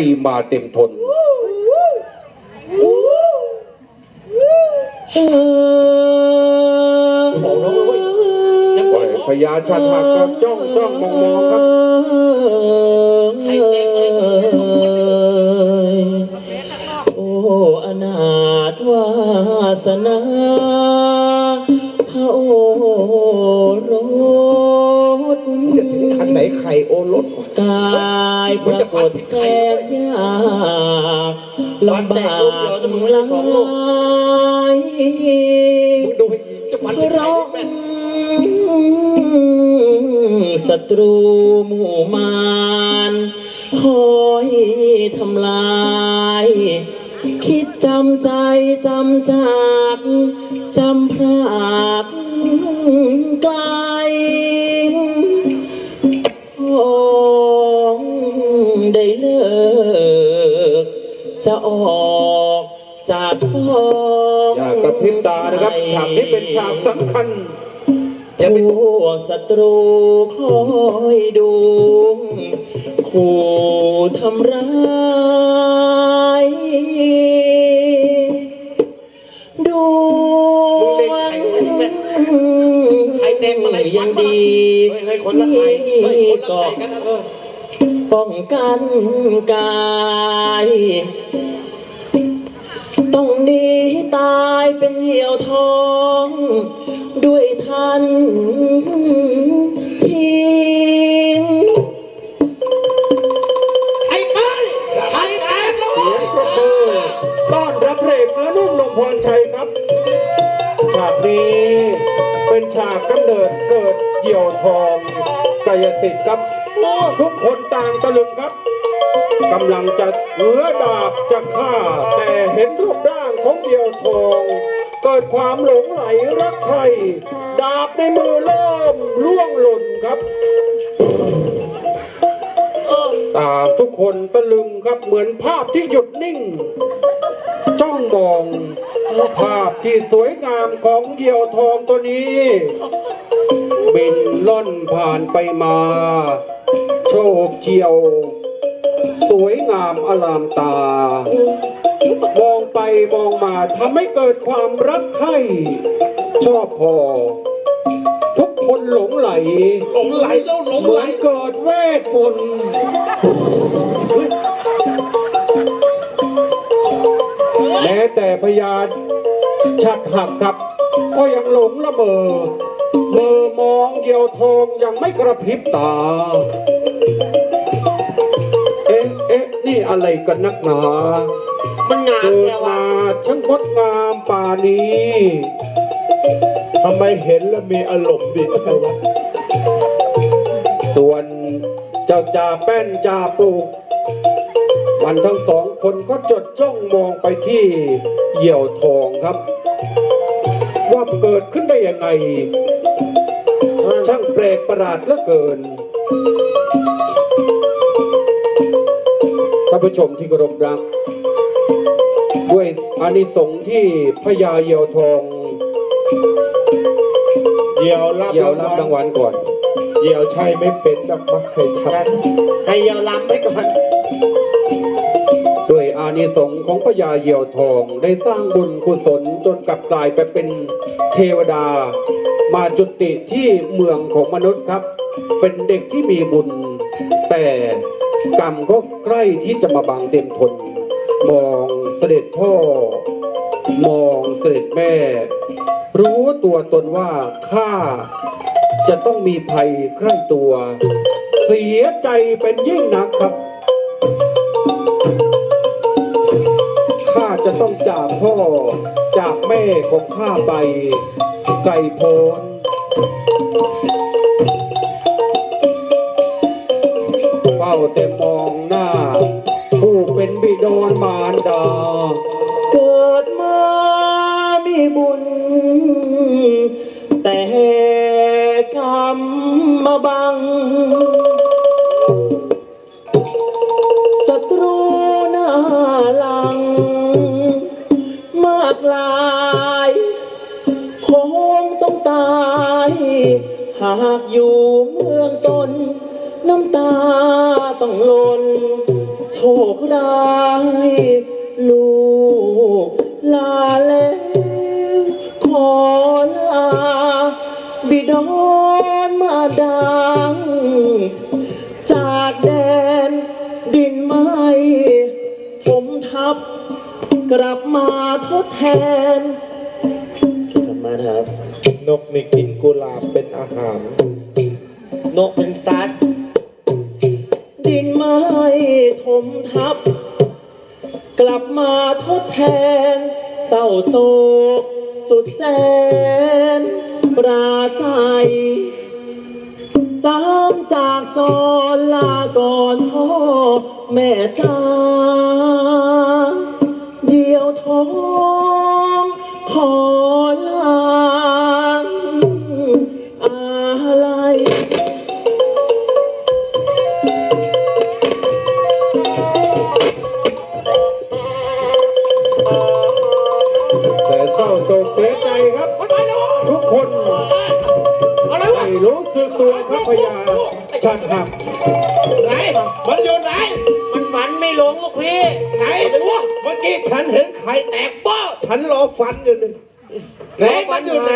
ตีมาเต็มทนบอกน้องเลยเว้ยยังปปล่ล่ออยยพญาชัดหักก็จ้องจ้องมองมองครับใครแต่งอะไรกันเนี่ยโอ้อนาถวาสนาพระโอรสจะสิง คันไหนใครโอรสกายปรากฏแสนยากลำบากหลายมึงดูให้จะฟันเพเป็นใคราศัตรูหมู่มารคอยทำลาย คิดจำใจจำจาก ฉากนี้เป็นฉากสำคัญจะเป็นพวกศัตรูคอยดูขู่ทำร้ายดูมึงเล่นใครวะนี่แม่นใครแต่งอะไรยังดีเฮ้ยเฮ้ยคนละใครเฮ้ยคนละใครกันนะเออป้องกันกาย ต้องหนีตายเป็นเหี่ยวทอง ด้วยทันพิงใครไปใครแต่งแล้วเสียงปรบมือต้อนรับเพลงเนื้อนุ่มลงพรชัยครับ ฉากนี้เป็นฉากกำเนิดเกิดเหยี่ยวทองกายสิทธิ์ครับ ทุกคนต่างตะลึงครับ กำลังจะเหลือดาบจะฆ่า แต่เห็นรูปร่างของเหยี่ยวทอง เกิดความหลงไหลรักใคร ดาบในมือเริ่มล่วงหล่นครับต่างทุกคนตะลึงครับเหมือนภาพที่หยุดนิ่ง จ้องมองภาพที่สวยงามของเหยี่ยวทองตัวนี้ บินล่อนผ่านไปมา โชคเชียว สวยงามอลามตา มองไปมองมาทำให้เกิดความรักใคร่ชอบพอ ทุกคนหลงไหล หลงไหลแล้วหลงเหมืไหลอนเกิดเวทมนต์แม้แต่พยานชัดหักครับ ก็ยังหลงละเมอเมอมองเกี่ยวทองยังไม่กระพริบตา อ๊ะนี่อะไรกันนักหนามันงามเกิดแค่ว่ามาช่างงดงามป่านี้ ทำไมเห็นแล้วมีอารมณ์ดีใช่ไหมส่วนเจ้าจ่าแป้นจ่าปลูก มันทั้งสองคนก็จดจ้องมองไปที่เหยี่ยวทองครับ ว่าเกิดขึ้นได้ยังไง ช่างแปลกประหลาดเหลือเกิน ท่านผู้ชมที่เคารพรัก ด้วยอานิสงส์ที่พญาเหยี่ยวทองเหยี่ยวรับเหยี่ยวรับรางวัลก่อนเหยี่ยวใช่ไม่เป็นดอกมักให้ชัดให้ยาวลำไปก่อน ด้วยอานิสงส์ของพญาเหยี่ยวทองได้สร้างบุญกุศลจนกลับกลายไปเป็นเทวดา มาจุติที่เมืองของมนุษย์ครับ เป็นเด็กที่มีบุญแต่ กรรมก็ใกล้ที่จะมาบังเต็มทน มองเสด็จพ่อ มองเสด็จแม่ รู้ตัวตนว่าข้าจะต้องมีภัยใกล้ตัว เสียใจเป็นยิ่งนักครับข้าจะต้องจากพ่อจากแม่ของข้าไป ไกลโพ้นาแต่มองหน้า ผู้เป็นบิดอนมารดา เกิดมามีบุญ แต่กรรมมาบังศัตรูหน้าหลัง มากลายคงต้องตาย หากอยู่เมืองตน น้ำตาต้องหล่นชคร้ายลูกลาแล้วขอลาบิดอนมาดัง จากแดนดินไม้ผมทับกลับมาทดแทนกลับมาครับ นกนี่กินกุหลาบเป็นอาหาร นกเป็นสัตว์ดินไม้ ถมทับ กลับมาทดแทน เศร้าโศก สุดแสน ปราศัยจำจากจรลาก่อนพ่อแม่จ้าเดียวท้องขอ ฉันรอฟันอยู่นี่ไหนมันอยู่ไหน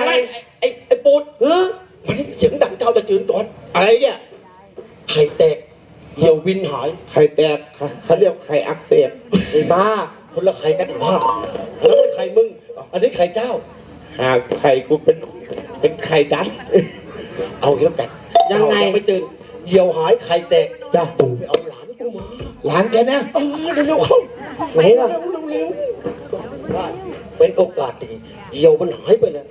ไอ้ไอ้ปูดเฮ้ยมันเสียงดังเจ้าจะจืนตอนอะไรเนี่ยไข่แตกเหี่ยววินหายไข่แตกค่ะเขาเรียกไข่อักเสบไอ้บ้าคนละไข่กันอีกบ้าแล้วมันไข่มึง อันนี้ไข่เจ้าหากไข่กูเป็นเป็นไข่ดันเอาอีกแล้วกันยังไงไม่ตื่นเหี่ยวหายไข่แตกจ้ะไปเอาหลานกูมาหลานแกนะเออเร็วๆเข้าไหนล่ะเร็วๆ เร็วๆว่าเป็นโอกาสดีเหี่ยวมันหายไปแล้ว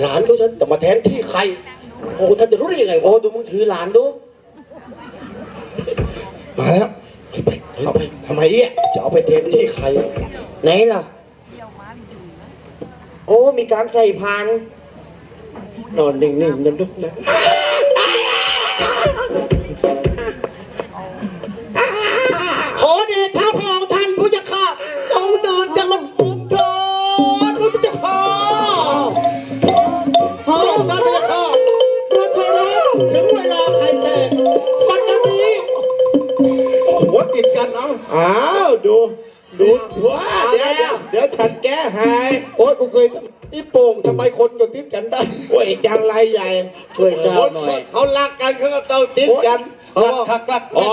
หลานเขาฉันจะมาแทนที่ใคร โอ้ท่านจะรู้ได้ยังไง โอ้ดูมึงถือหลานดู มาแล้วไปไปไปทำไมเนี่ยจะเอาไปแทนที่ใคร ไหนล่ะ โอ้ มีการใส่พาน นอนนิ่งๆนะลูกนะ ติดกันเอาอ้าวดูดูว้าเดี๋ยวเดี๋ยวเดี๋ยวฉันแก้ให้โอ้ยกูเคยที่โป่งทำไมคนอยู่ติดกันได้ โอ้ยจังไรใหญ่ช่วยเจ้าหน่อย เขารักกันเขาก็ต้องติดกันหักหักหลัก อ๋อ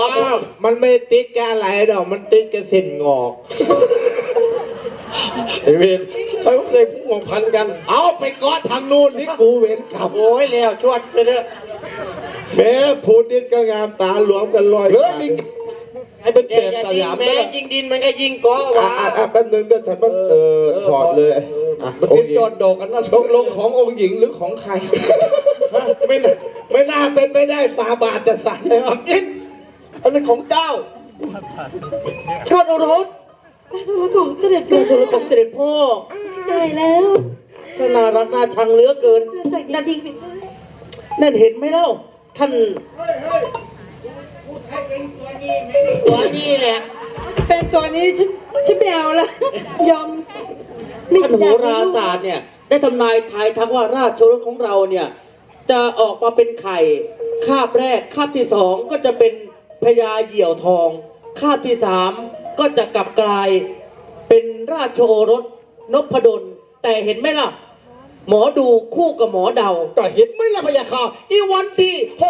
มันไม่ติดกันอะไรดอกมันติดกันเส้นงอกไอเวนเขาเคยพุ่งพันกัน เอาไปเกาะทางนู้นนี่กูเว้นกลับโอ้ยแล้วชวดไปเถอะแม่พูดดินก็งามตาหลวมกันลอยเฮ้ย นี่ไอ้เป็นเปรตอย่าสยามแม้แม่ยิงดินมันก็ยิงเกาะอะวะอะอะแป๊บนึงเดี๋ยวฉันว่าเออถอดเลยอะมันองเป็นค์หญิจองนโดกันนะตกลงขององค์หญิงหรือของใครฮะไม่น่าไม่น่าเป็นไม่ได้ฟาบาทจะใส่ไอ้อักอินอันนั้นของเจ้า ราชโอรสแล้วของเสด็จราแม่ชโอรสของเสด็จพ่อตายแล้วช่างน่ารักน่าชังเหลือเกินเกิดจากจริงๆเป็นนั่นเห็นไหมเล่า ท่าน ตัวนี้แหละ เป็นตัวนี้ฉันฉันไม่เอาละยอมไม่ท่านโหราศาสตร์เนี่ย ได้ทำนายทายทักว่าราชโอรสของเราเนี่ย จะออกมาเป็นไข่ คาบแรก คาบที่สองก็จะเป็นพญาเหยี่ยวทอง คาบที่สามก็จะกลับกลายเป็นราชโอรสนพดล แต่เห็นไหมล่ะ หมอดูคู่กับหมอเดาก็เห็นไหมล่ะพะยาค่ะอีวันที่โห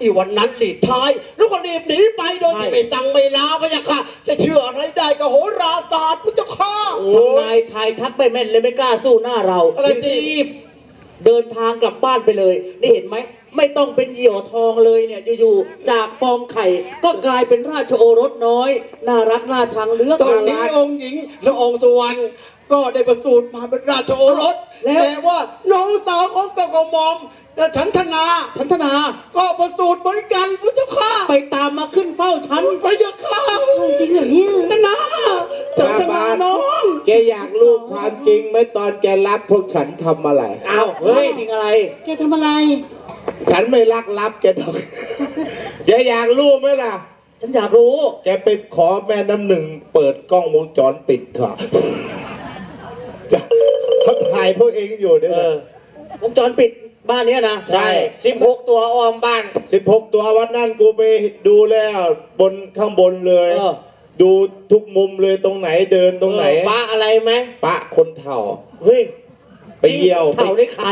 อีวันนั้นหลีดทาย แล้วก็รีบหนีไปโดยที่ใช่ไม่สั่งไม่ลาพะยาค่ะจะเชื่ออะไรได้กับโหราศาสตร์พุทธค่าทำนายทายทักไปแม่นเลยไม่กล้าสู้หน้าเราอะไรสิรีบเดินทางกลับบ้านไปเลย นี่เห็นไหม ไม่ต้องเป็นเหยี่ยวทองเลยเนี่ย อยู่ๆ จากฟองไข่ก็กลายเป็นราชโอรสน้อย น่ารักน่าชังเหลือกตอนนี้องค์หญิงและองค์สุวรรณก็ได้ประสูติมาเป็นราชโอรสแต่ว่าน้องสาวของกกหมอม และฉันธนา ฉันธนา ก็ประสูติเหมือนกันพุทธค่าไปตามมาขึ้นเฝ้าฉันพะยาค่ะจริงเหรอเนี่ยธนาฉันธนาน้องแกอยากรู้ความจริงไหมตอนแกรับพวกฉันทำอะไร อ้าวเฮ้ยจริงอะไร แกทำอะไร ฉันไม่รักรับแกดอก แกอยากรู้ไหมล่ะ ฉันอยากรู้ แกไปขอแม่น้ำหนึ่งเปิดกล้องวงจรปิดเถอะจะเขาถ่ายพวกเองอยู่เนี่ยเออวงจรปิด บ้านเนี้ยนะใช่ สิบหกตัวอ้อมบ้านสิบหกตัววันนั้นกูไปดูแล้วบนข้างบนเลย เออ ดูทุกมุมเลยตรงไหนเดินตรงไหน เออป้าอะไรไหมปะคนเถ่า เฮ้ยไปเยี่ยวไปเท่าได้ใคร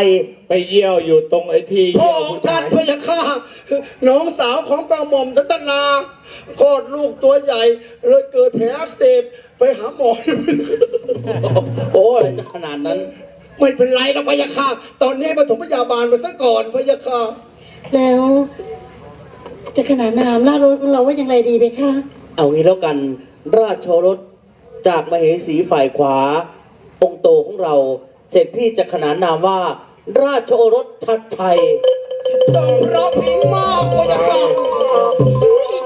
ไปเยี่ยวอยู่ตรงไอ้ที่พระเยี่ยวองผู้ค์ท่าชานยพระยาค่ะน้องสาวของกระหม่อมทัตนาคลอดลูกตัวใหญ่ เลยเกิดแผลอักเสบไปหาหมอ โอ้อะไรจะขนาดนั้น ไม่เป็นไรแล้วพระยาค่ะ ตอนนี้ปฐมพยาบาลมาซะก่อนพระยาค่ะ แล้ว จะขนานนามล่ารถของเราว่าอย่างไรดีไหมคะเอางี้แล้วกัน ราชโอรสจากมเหสีฝ่ายขวา องค์โตของเรา เสร็จพี่จะขนานนามว่า ราชโอรสชัดชัยสองเพราะพิงมากพระยาค่ะ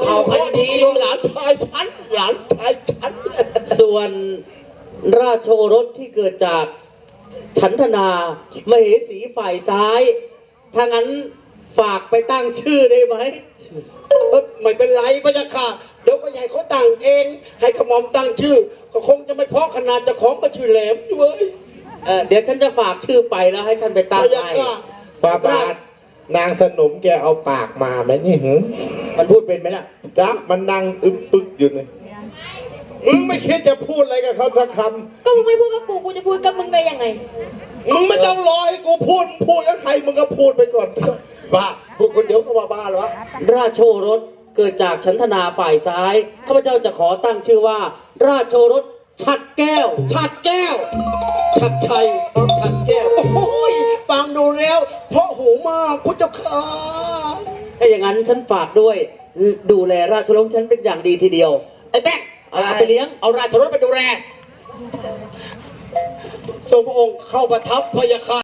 เอาพันดีหลานชายฉันหลานชายฉัน ส่วนราชโอรสที่เกิดจาก ฉันทนามเหสีฝ่ายซ้าย ถ้างั้นฝากไปตั้งชื่อได้ไหมเอ้ยไม่เป็นไรพระยาค่ะเดี๋ยวก็ใหญ่เขาตั้งเอง ให้กระหม่อมตั้งชื่อ ก็คงจะไม่เพราะขนาดเจะของก็ชื่อแหลมด้วยเอ่อเดี๋ยวฉันจะฝากชื่อไปแล้วให้ท่านไปพตั้งระยาให้ค่ะฟาบาทนางสนมแกเอาปากมาไหมนี่หือมันพูดเป็นไหมล่ะ จ๊ะมันนั่งอึบปึกอยู่เลย มึงไม่คิดจะพูดอะไรกับเขาสักคก็มึงไม่พูดกับกู กูจะพูดกับมึงได้ยังไงำมึงไม่ต้องรอให้กูพูดมึงพูดกับใครมึงก็พูดไปก่อนบ้าพูดคนเดียวก็ว่าบ้าแล้ววะราชโอรสเกิดจากฉันทนาฝ่ายซ้าย ข้าพเจ้าจะขอตั้งชื่อว่า ราชโอรสฉัดแก้ว ฉัดแก้ว ฉัดชัย ฉัดแก้ว โอ้ยฟังดูแล้ว เพราะหูมากพุทธเจ้าค่ะ ถ้าอย่างนั้นฉันฝากด้วย ดูแลราชโอรสฉันเป็นอย่างดีทีเดียว ไอ้แป๊ก เอาเอาไปเลี้ยงเอาราชรถไปดูแลทรงพระองค์เข้าประทับพระยาค่ะ